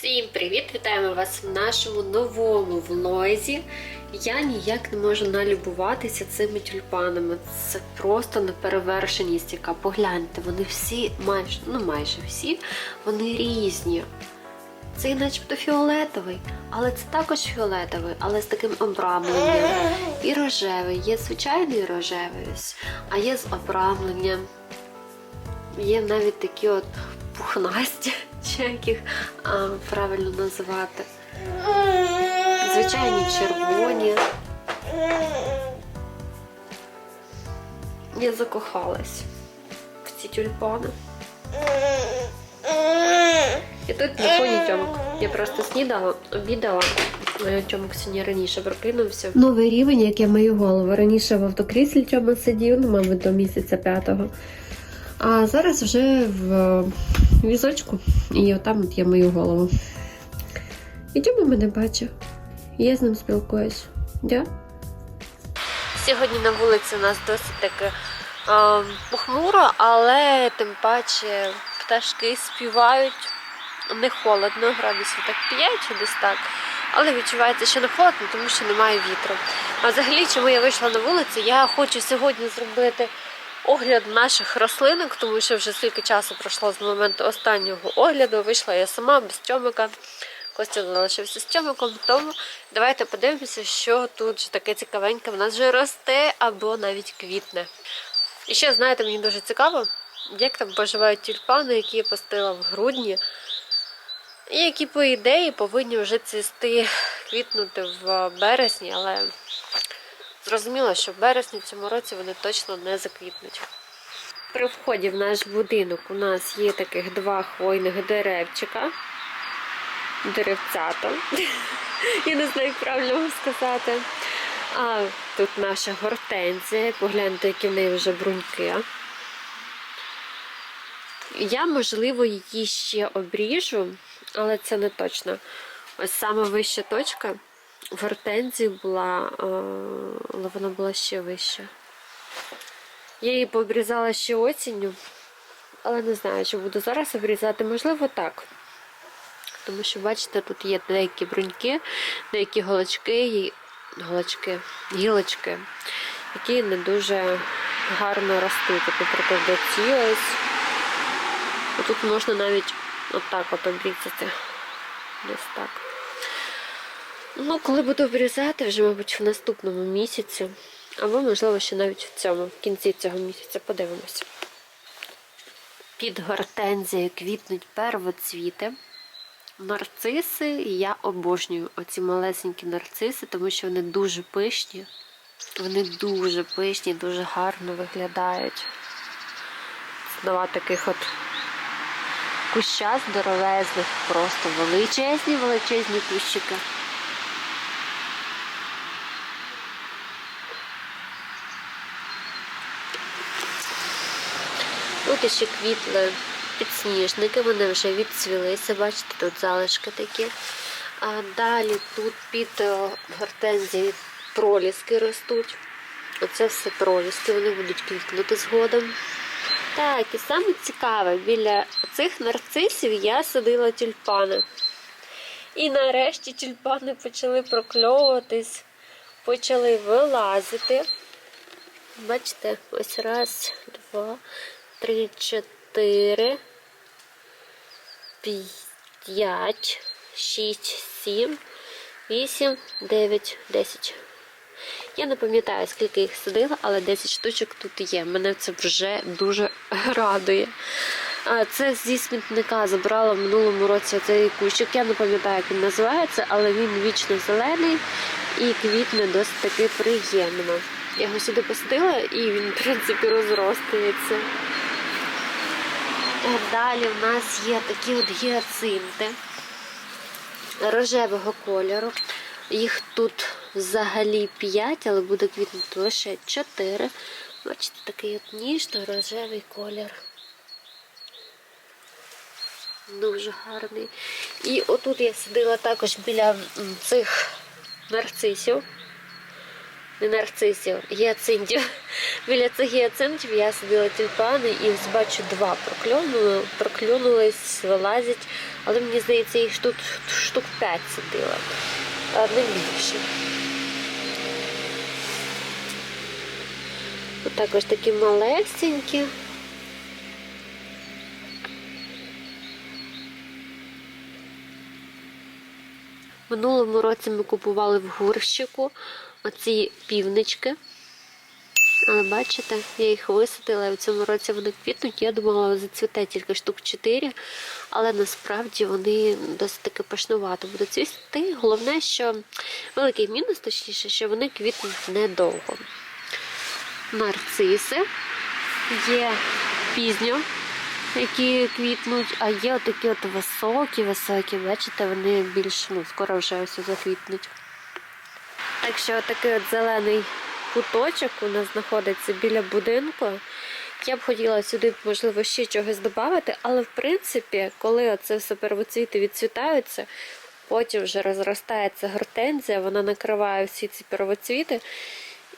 Всім привіт! Вітаємо вас в нашому новому влозі. Я ніяк не можу налюбуватися цими тюльпанами. Це просто неперевершеність, яка погляньте, вони всі, майже, ну майже всі, вони різні. Цей начебто фіолетовий, але це також фіолетовий, але з таким обрамленням. І рожевий. Є звичайний рожевий, а є з обрамленням. Є навіть такі от пухнасті, чи як їх а, правильно називати. Звичайні червоні. Я закохалась в ці тюльпани. І тут на фоні тьомок. Я просто снідала, обідала. Тьомок сьогодні раніше прокинувся. Новий рівень, як я мою голову. Раніше в автокріслі Тьома сидів, ну, мабуть, до місяця п'ятого. А зараз вже в візочку. І отам от я мою голову. І Тьома мене бачить. Я з ним спілкуюсь. Да? Сьогодні на вулиці у нас досить таки е, похмуро, але тим паче пташки співають. Не холодно, градусів так 5 чи десь так. Але відчувається, що не холодно, тому що немає вітру. А взагалі, чому я вийшла на вулицю, я хочу сьогодні зробити огляд наших рослинок, тому що вже скільки часу пройшло з моменту останнього огляду. Вийшла я сама без тьомика. Костя залишився з тьомиком, тому давайте подивимося, що тут ж таке цікавеньке в нас вже росте або навіть квітне. І ще, знаєте, мені дуже цікаво, як там поживають тюльпани, які я постила в грудні, і які, по ідеї, повинні вже цвісти, квітнути в березні, але зрозуміло, що в березні цьому році вони точно не заквітнуть. При вході в наш будинок у нас є таких два хвойних деревчика. Деревцята. Я не знаю, як правильно сказати. А тут наша гортензія. Погляньте, які в неї вже бруньки. Я, можливо, її ще обріжу, але це не точно. Ось саме вища точка в гортензії була, е, але вона була ще вища. Я її пообрізала ще осінню, але не знаю, чи буду зараз обрізати. Можливо, так. Тому що, бачите, тут є деякі бруньки, деякі голочки, голочки, гілочки, які не дуже гарно ростуть. Наприклад, ці ось. Тут можна навіть отак от обрізати. Десь так. Ну, коли буду обрізати, вже, мабуть, в наступному місяці. Або, можливо, ще навіть в цьому, в кінці цього місяця подивимося. Під гортензією квітнуть первоцвіти. Нарциси я обожнюю оці малесенькі нарциси, тому що вони дуже пишні. Вони дуже пишні, дуже гарно виглядають. Два таких от куща здоровезних, просто величезні, величезні кущики. Тут ще квітли підсніжники, вони вже відцвілися, бачите, тут залишки такі. А далі тут під е, гортензії проліски ростуть. Оце все проліски, вони будуть квітнути згодом. Так, і саме цікаве, біля цих нарцисів я садила тюльпани. І нарешті тюльпани почали прокльовуватись, почали вилазити. Бачите, ось раз, два, три, чотири, п'ять, шість, сім, вісім, дев'ять, десять. Я не пам'ятаю, скільки їх садила, але 10 штучок тут є. Мене це вже дуже радує. Це зі смітника забрала в минулому році цей кущик. Я не пам'ятаю, як він називається, але він вічно зелений і квітне досить таки приємно. Я його сюди посадила і він, в принципі, розростається. Е, Далі в нас є такі от гіацинти рожевого кольору. Їх тут взагалі 5, але буде квітнути лише 4. Бачите, такий от ніжно-рожевий колір. Дуже гарний. І отут я сидила також біля цих нарцисів. Не нарцисів, гіацинтів. Біля цих гіацинтів я садила тюльпани і ось бачу два прокльонули, проклюнулись, вилазять. Але мені здається, їх штук, штук 5 садила, а не більше. Тут також такі малесенькі. Минулому році ми купували в горщику оці півнички. Але бачите, я їх висадила, і в цьому році вони квітнуть. Я думала, зацвіте тільки штук 4, але насправді вони досить таки пашнувато будуть цвісти. Головне, що великий мінус, точніше, що вони квітнуть недовго. Нарциси є пізньо, які квітнуть, а є отакі от високі, високі, бачите, вони більш ну, скоро вже ось заквітнуть. Так що отакий от зелений куточок у нас знаходиться біля будинку. Я б хотіла сюди, можливо, ще чогось додати, але в принципі, коли оце все первоцвіти відцвітаються, потім вже розростається гортензія, вона накриває всі ці первоцвіти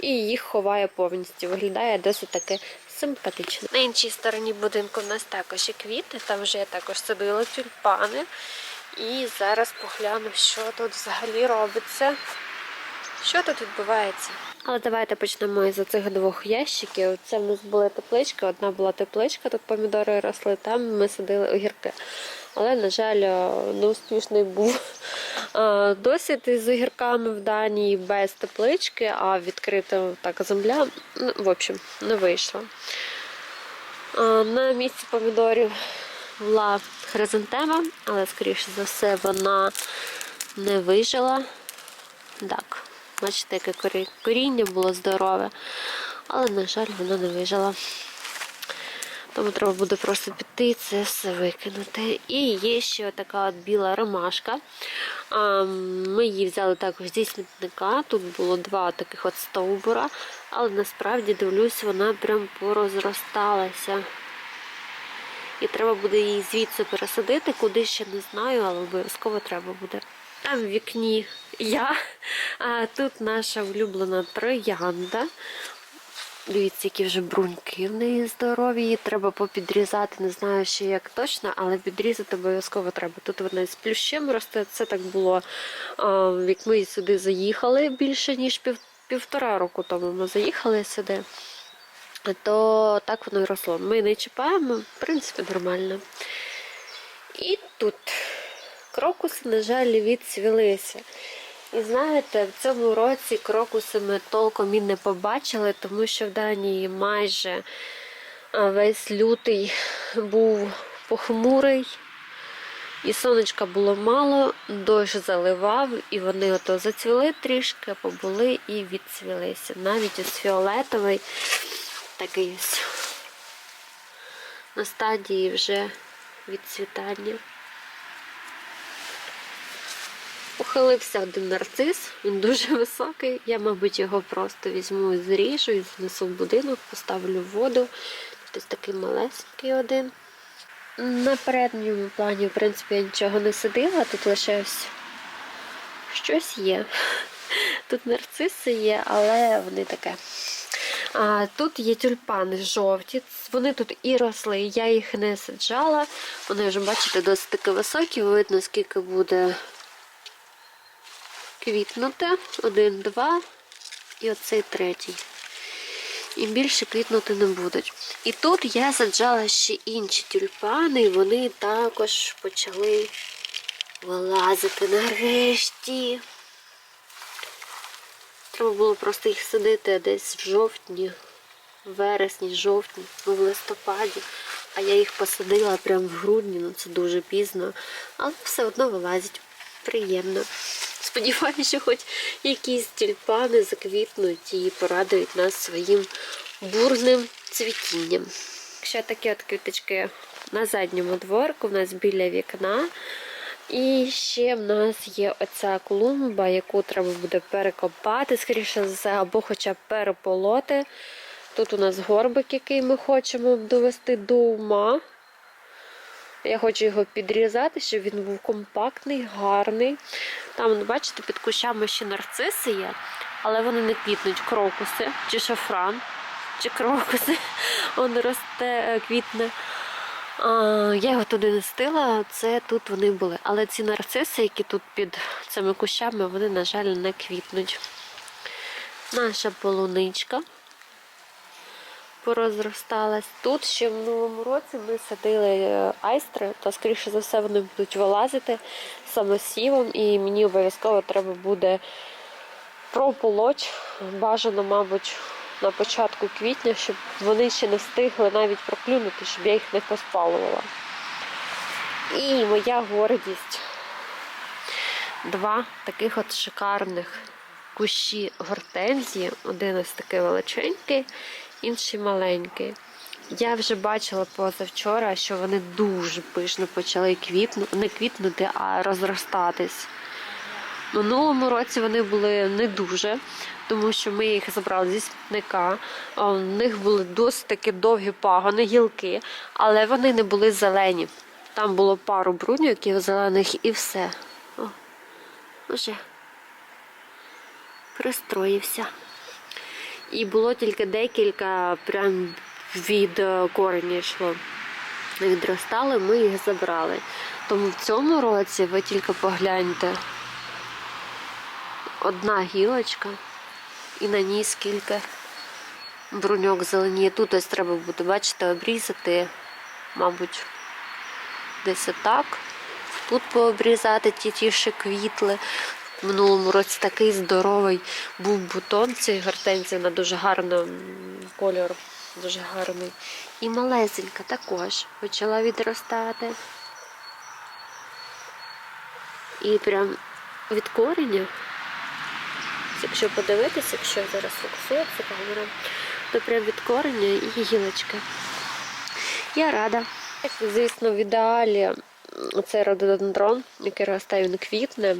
і їх ховає повністю. Виглядає досить таки симпатично. На іншій стороні будинку в нас також є квіти, там вже я також садила тюльпани. І зараз погляну, що тут взагалі робиться. Що тут відбувається? Але давайте почнемо із цих двох ящиків. Це в нас були теплички. Одна була тепличка, тут помідори росли, там ми садили огірки. Але, на жаль, неуспішний був досвід із огірками в Данії без теплички, а відкрита так земля. Ну, в общем, не вийшло. На місці помідорів була хризантема, але, скоріше за все, вона не вижила. Так, бачите, яке коріння було здорове, але, на жаль, вона не вижила. Тому треба буде просто піти це все викинути. І є ще така от біла ромашка. Ми її взяли також зі смітника. Тут було два таких от стовбура, але насправді дивлюсь, вона прям порозросталася. І треба буде її звідси пересадити, куди ще не знаю, але обов'язково треба буде. Там в вікні я, а тут наша улюблена троянда. Дивіться, які вже бруньки в неї здорові. Її треба попідрізати, не знаю ще як точно, але підрізати обов'язково треба. Тут вона з плющем росте. Це так було, як ми сюди заїхали більше, ніж пів, півтора року тому ми заїхали сюди. То так воно і росло. Ми не чіпаємо, в принципі, нормально. І тут крокуси, на жаль, відцвілися. І знаєте, в цьому році крокуси ми толком і не побачили, тому що в Данії майже весь лютий був похмурий, і сонечка було мало, дощ заливав, і вони ото зацвіли трішки, побули і відцвілися. Навіть ось фіолетовий такий ось на стадії вже відцвітання. Ухилився один нарцис, він дуже високий. Я, мабуть, його просто візьму і зріжу і занесу в будинок, поставлю в воду. Ось такий малесенький один. На передньому плані, в принципі, я нічого не садила, тут лише ось щось є. Тут нарциси є, але вони таке. А, Тут є тюльпани жовті, вони тут і росли, я їх не саджала. Вони вже, бачите, досить таки високі, видно, скільки буде квітнути. Один, два і оцей третій. І більше квітнути не будуть. І тут я саджала ще інші тюльпани, і вони також почали вилазити нарешті. Треба було просто їх садити десь в жовтні, в вересні, жовтні, ну, в листопаді. А я їх посадила прямо в грудні, ну це дуже пізно. Але все одно вилазять. Приємно. Сподіваюся, що хоч якісь тюльпани заквітнуть і порадують нас своїм бурним цвітінням. Ще такі от квіточки на задньому дворку, в нас біля вікна. І ще в нас є оця клумба, яку треба буде перекопати, скоріше за все, або хоча б переполоти. Тут у нас горбик, який ми хочемо довести до ума. Я хочу його підрізати, щоб він був компактний, гарний. Там, бачите, під кущами ще нарциси є. але вони не квітнуть. Крокуси чи шафран, чи крокуси. Он росте, е, квітне. Я його туди не стила, це тут вони були. Але ці нарциси, які тут під цими кущами, вони, на жаль, не квітнуть. Наша полуничка порозросталась. Тут ще в минулому році ми садили е, айстри, то скоріше за все вони будуть вилазити самосівом, і мені обов'язково треба буде прополоть. Бажано, мабуть, на початку квітня, щоб вони ще не встигли навіть проклюнути, щоб я їх не поспалувала. І моя гордість. Два таких от шикарних кущі гортензії. Один ось такий величенький, інший маленький. Я вже бачила позавчора, що вони дуже пишно почали квітнути, не квітнути, а розростатись. Минулому році вони були не дуже, тому що ми їх забрали зі смітника. У них були досить такі довгі пагони, гілки, але вони не були зелені. Там було пару бруньоків зелених і все. О, вже пристроївся. І було тільки декілька прям від е, кореня йшло. Відростали, ми їх забрали. Тому в цьому році ви тільки погляньте одна гілочка, і на ній скільки бруньок зеленіє. Тут ось треба буде, бачите, обрізати, мабуть, десь отак. Тут пообрізати ті ті, що квітли. В минулому році такий здоровий був бутон цієї гортензії, вона дуже гарно кольор, дуже гарний. І малесенька також почала відростати. І прям від кореня Якщо подивитися, якщо зараз фокусується камера, то прям від кореня і гілочки. Я рада. Звісно, в ідеалі цей рододендрон, який росте, він квітне.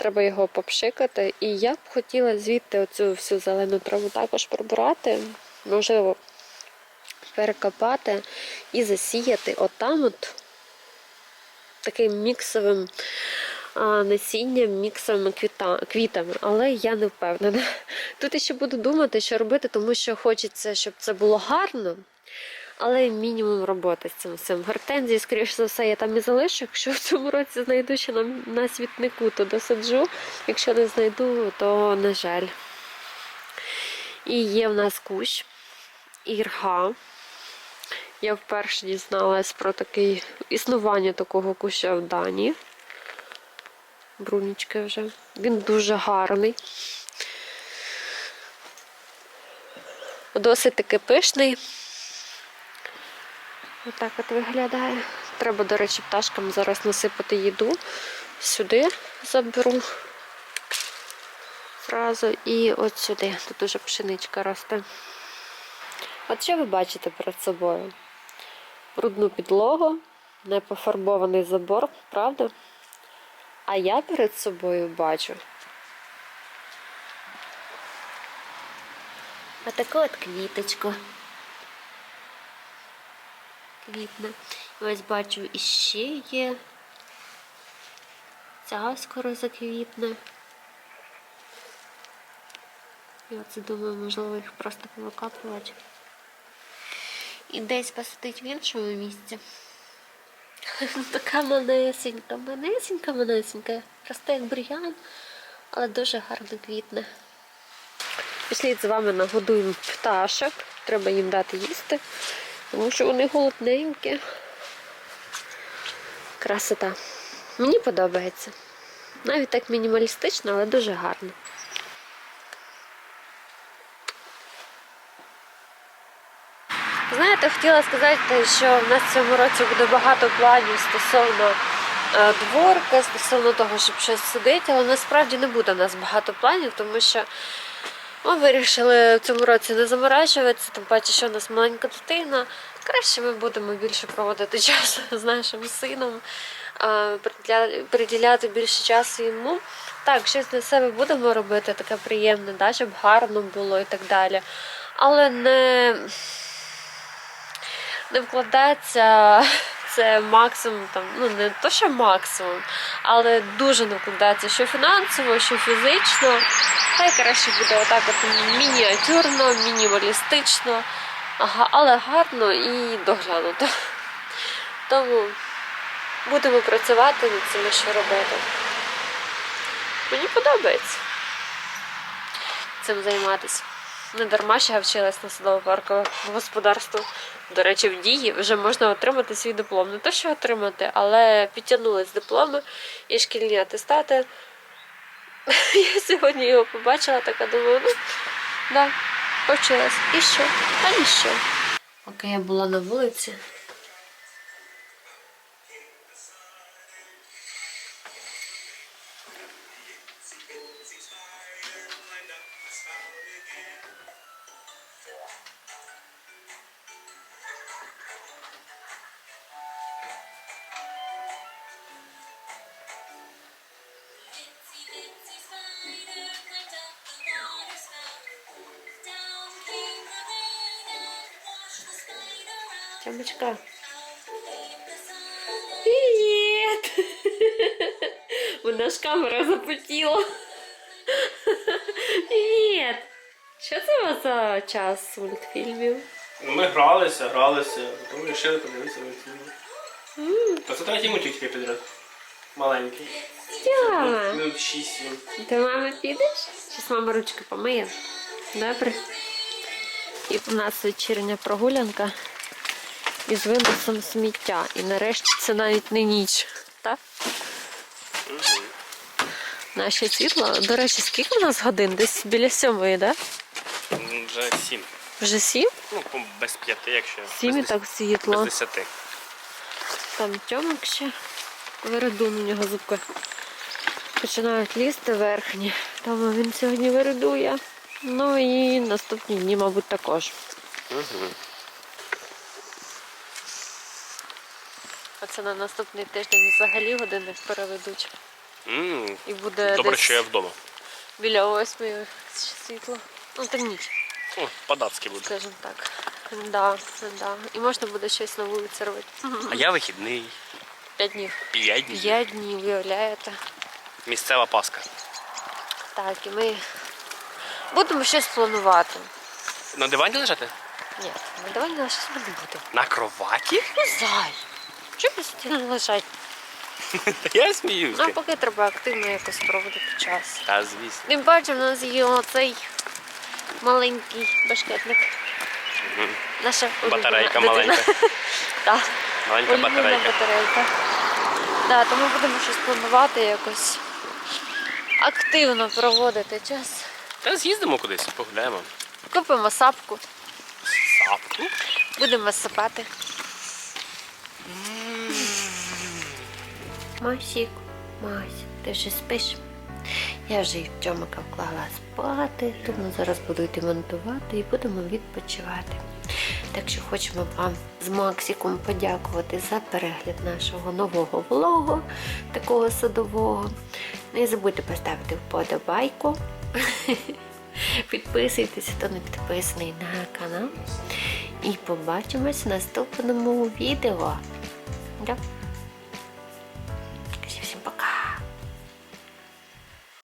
Треба його попшикати. І я б хотіла звідти оцю всю зелену траву також прибрати. Можливо, перекопати і засіяти отам от таким міксовим насінням, міксовими квіта, квітами, але я не впевнена. Тут я ще буду думати, що робити, тому що хочеться, щоб це було гарно. Але мінімум роботи з цим всім. Гортензії, скоріш за все, я там і залишу. Якщо в цьому році знайду ще на, на світнику, то досаджу. Якщо не знайду, то на жаль. І є в нас кущ ірга. Я вперше дізналась про таке існування такого куща в Данії. Брунічки вже. Він дуже гарний. Досить таки пишний. Отак от виглядає. Треба, до речі, пташкам зараз насипати їду. Сюди заберу зразу і от сюди. Тут уже пшеничка росте. От що ви бачите перед собою? Брудну підлогу, непофарбований забор, правда? А я перед собою бачу. А таку от квіточку. Квітне. Ось бачу іще є. Ця скоро заквітне. І оце думаю, можливо, їх просто повикапувати. І десь посадить в іншому місці. Така манесенька, манесенька, манесенька. Росте як бур'ян, але дуже гарно квітне. Післід з вами нагодуємо пташок. Треба їм дати їсти, тому що вони голодненькі. Красота. Мені подобається. Навіть так мінімалістично, але дуже гарно. Знаєте, хотіла сказати, що в нас в цьому році буде багато планів стосовно е, дворка, стосовно того, щоб щось садити, але насправді не буде у нас багато планів, тому що ми вирішили в цьому році не заморачуватися, тим паче, що у нас маленька дитина. Краще ми будемо більше проводити час з нашим сином, приділяти більше часу йому. Так, щось для себе будемо робити, таке приємне, да, щоб гарно було і так далі. Але не не вкладатися це максимум там, ну не то, що максимум, але дуже не вкладається, що фінансово, що фізично. Хай краще буде отак от мініатюрно, мінімалістично, але гарно і доглянуто. Тому будемо працювати над цим, що робити. Мені подобається цим займатися. Не дарма ще вчилась на садово-паркове господарство. До речі, в дії вже можна отримати свій диплом. Не те, що отримати, але підтягнулись дипломи і шкільні атестати. Я сьогодні його побачила, така думаю, ну, да, повчилась. І що? А і що? Поки я була на вулиці. Sun. Привіт! Вона ж камера запотіла. Привіт! Що це у вас за час мультфільмів? Ну, ми гралися, гралися, потім вирішили подивитися мультфільм. Та це третій мультик тільки підряд. Маленький. Тяма! Минут 6-7. Ти мами підеш? Щас мама ручки помиє. Добре. І у нас вечірня прогулянка із виносом сміття. І нарешті це навіть не ніч. Так? Наше світло. До речі, скільки у нас годин? Десь біля сьомої, так? Да? Вже сім. Вже сім? Ну, без п'яти, якщо. Сім і так світло. без десяти. Там тьомик ще. Вередун у нього зубки. Починають лізти верхні. Тому він сьогодні вередує. Ну і наступні дні, мабуть, також. Угу. Оце на наступний тиждень взагалі годинник переведуть. м І буде Добре, десь що я вдома. біля восьмої світло. Ну, так ніч, О, по-датськи буде. скажімо так. Да, да. І можна буде щось на вулиці робити. А я вихідний. П'ять днів. П'ять днів. П'ять днів, уявляєте? Місцева паска. Так, і ми будемо щось планувати. На дивані лежати? Ні, на щось не буде. На кроваті? Ну, зай. Чого лежать? Я сміюся. Ну, а поки треба активно якось проводити час. Та звісно. Тим паче в нас є оцей маленький башкетник. Наша Батарейка маленька. Так, Маленька батарейка. батарейка. Да, тому будемо щось планувати якось активно проводити час. Та з'їздимо кудись, погуляємо. Купимо сапку, Сапку. будемо сапати. Масік, Мась, ти вже спиш? Я вже і Тьомика вклала спати, тому зараз буду йти монтувати і будемо відпочивати. Так що хочемо вам з Максиком подякувати за перегляд нашого нового влогу, такого садового. Не забудьте поставити вподобайку. Підписуйтесь, хто не підписаний на канал. І побачимось в наступному відео.